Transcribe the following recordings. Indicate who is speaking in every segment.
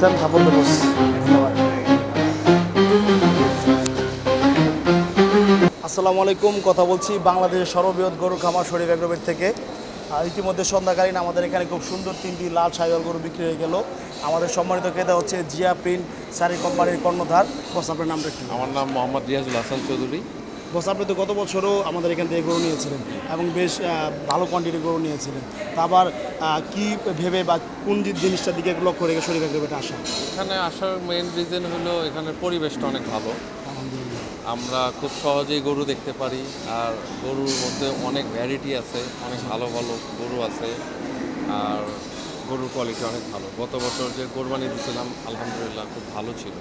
Speaker 1: দেন কাপড় দেবো আসসালামু আলাইকুম কথা বলছি বাংলাদেশের সর্ববৃহৎ গরু খামার শরীফ এগ্রোবেট থেকে। আর ইতিমধ্যে সন্ধ্যাকালীন আমাদের এখানে খুব সুন্দর তিনটি লাল সাইওয়াল গরু বিক্রি হয়ে গেল। আমাদের সম্মানিত ক্রেতা হচ্ছে জিয়া প্রিন্ট শাড়ি কোম্পানির কর্ণধার। বস আপনার নামটা
Speaker 2: আমার নাম মোহাম্মদ রিয়াজুল হাসান চৌধুরী।
Speaker 1: বস আপনি তো গত বছরও আমাদের এখান থেকে গরু নিয়েছিলেন এবং বেশ ভালো কোয়ান্টিটির গরু নিয়েছিলেন। তা আবার কী ভেবে বা কোন জিনিসটার দিকে লক্ষ্য রেখে শরীর এগ্রোবেটে আসা?
Speaker 2: এখানে আসার মেইন রিজন হলো এখানের পরিবেশটা অনেক ভালো। আমরা খুব সহজেই গরু দেখতে পারি আর গরুর মধ্যে অনেক ভ্যারাইটি আছে অনেক ভালো ভালো গরু আছে আর গরুর কোয়ালিটি অনেক ভালো। গত বছর যে কোরবানি দিয়েছিলাম আলহামদুলিল্লাহ খুব ভালো ছিল।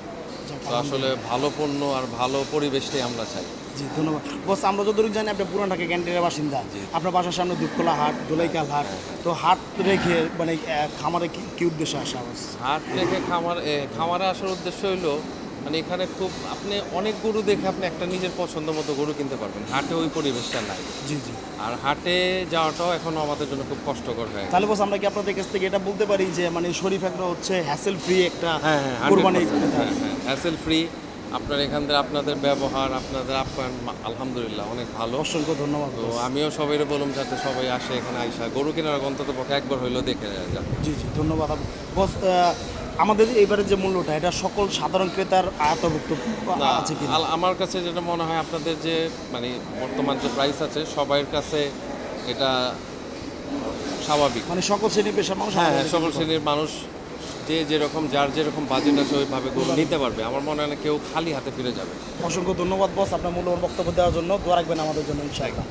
Speaker 2: তো আসলে ভালো পণ্য আর ভালো পরিবেশটাই আমরা চাই।
Speaker 1: জি ধন্যবাদ। বস আমরা যতটুকু জানি আপনি পুরান ঢাকা ক্যান্টিনের বাসিন্দা। আপনার বাসার সামনে দুপকোলা হাট দোলাইকাল হাট। তো হাট রেখে মানে খামারে কি কি উদ্দেশ্যে আসা
Speaker 2: হাট রেখে খামার খামারে আসার উদ্দেশ্য হলো মানে এখানে খুব আপনি অনেক গরু দেখে আপনি একটা নিজের পছন্দ মতো গরু কিনতে পারবেন। হাটে ওই পরিবেশটা নাই।
Speaker 1: জি জি।
Speaker 2: আর হাটে যাওয়াটাও এখন আমাদের জন্য খুব কষ্টকর হয়
Speaker 1: তাহলে বস আমরা কি আপনাদের কাছ থেকে এটা বলতে পারি যে মানে শরীফ একটা হচ্ছে হ্যাসেল ফ্রি একটা
Speaker 2: হ্যাঁ হ্যাঁ
Speaker 1: কোরবানি
Speaker 2: হ্যাঁ। হ্যাঁ হ্যাসেল ফ্রি আপনার এখান থেকে আপনাদের ব্যবহার আপনাদের আপ্যায়ন আলহামদুলিল্লাহ অনেক ভালো।
Speaker 1: অসংখ্য ধন্যবাদ
Speaker 2: তো আমিও সবাই বললাম যাতে সবাই আসে এখানে আইসা। গরু কেনার অন্তত পক্ষে একবার হইলেও দেখে যাবে।
Speaker 1: জি জি ধন্যবাদ বস আমাদের এবারে যে মূল্যটা এটা সকল সাধারণ ক্রেতার আয়তভুক্ত আছে কি
Speaker 2: আমার কাছে যেটা মনে হয় আপনাদের যে মানে বর্তমান যে প্রাইস আছে সবার কাছে এটা স্বাভাবিক।
Speaker 1: মানে সকল শ্রেণি পেশার মানুষ
Speaker 2: হ্যাঁ হ্যাঁ সকল শ্রেণির মানুষ যে যেরকম যার যেরকম বাজেট আছে ওইভাবে নিতে পারবে। আমার মনে হয় না কেউ খালি হাতে ফিরে যাবে।
Speaker 1: অসংখ্য ধন্যবাদ বস আপনার মূল্যবান বক্তব্য দেওয়ার জন্য। দোয়া রাখবেন আমাদের জন্য ইনশাআল্লাহ।